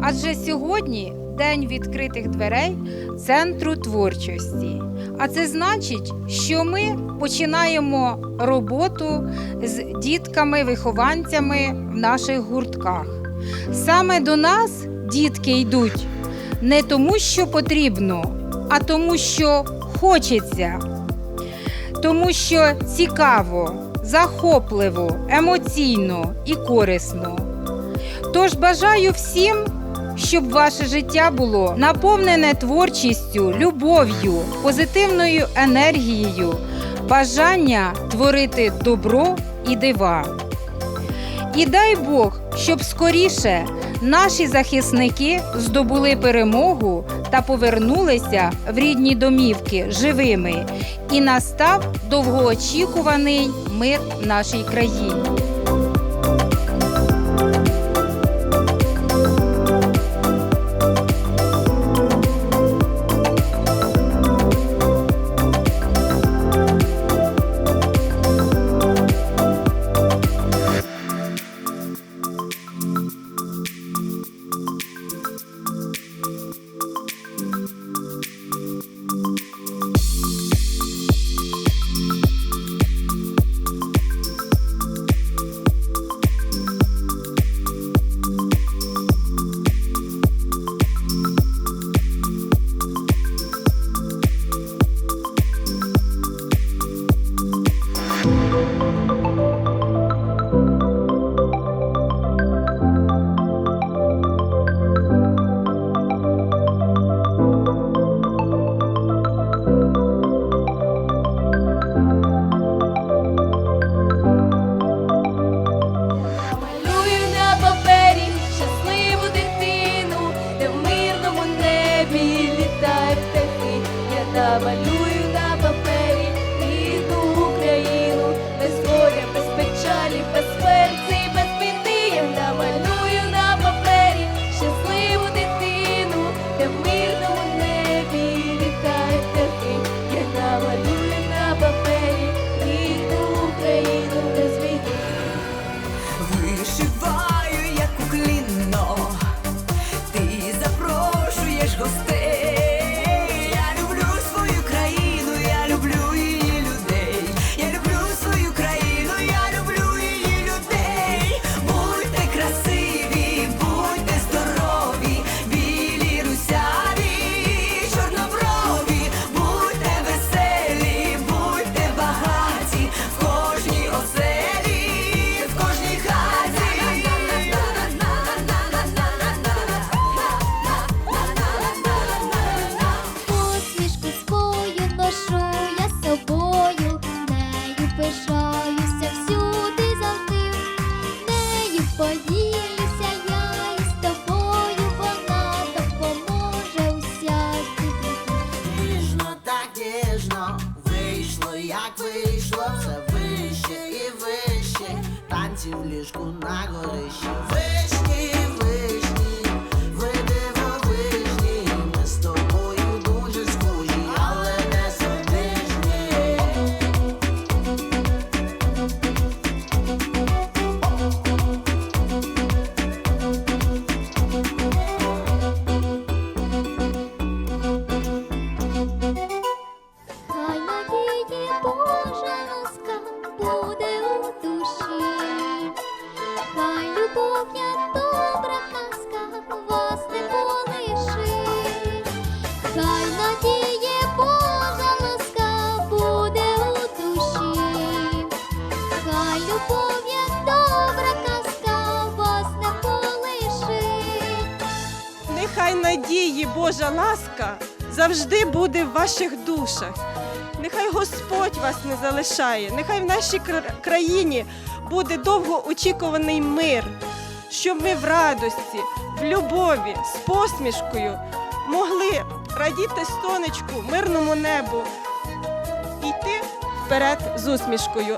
Адже сьогодні день відкритих дверей центру творчості. А це значить, що ми починаємо роботу з дітками, вихованцями в наших гуртках. Саме до нас дітки йдуть не тому, що потрібно, а тому, що хочеться, тому що цікаво, захопливо, емоційно і корисно. Тож бажаю всім, щоб ваше життя було наповнене творчістю, любов'ю, позитивною енергією, бажання творити добро і дива. І дай Бог, щоб скоріше наші захисники здобули перемогу та повернулися в рідні домівки живими, і настав довгоочікуваний мир нашій країні. Я намалюю на папері рідну Україну, без горя, без печалі, без смерті, без біди. Я намалюю на папері щасливу дитину, де в танці в ліжку на горищі. Вишні, вишні, ви дивовижні, ми з тобою дуже схожі, але не суміжні. Хай надії Божа ласка буде у душі, любов'я добра казка вас не полишить, хай надії Божа ласка буде у душі, хай любов'я добра казка вас не полишить. Нехай надії Божа ласка завжди буде в ваших душах. Нехай Господь вас не залишає, нехай в нашій країні буде довгоочікуваний мир, щоб ми в радості, в любові, з посмішкою могли радіти сонечку, мирному небу, і йти вперед з усмішкою.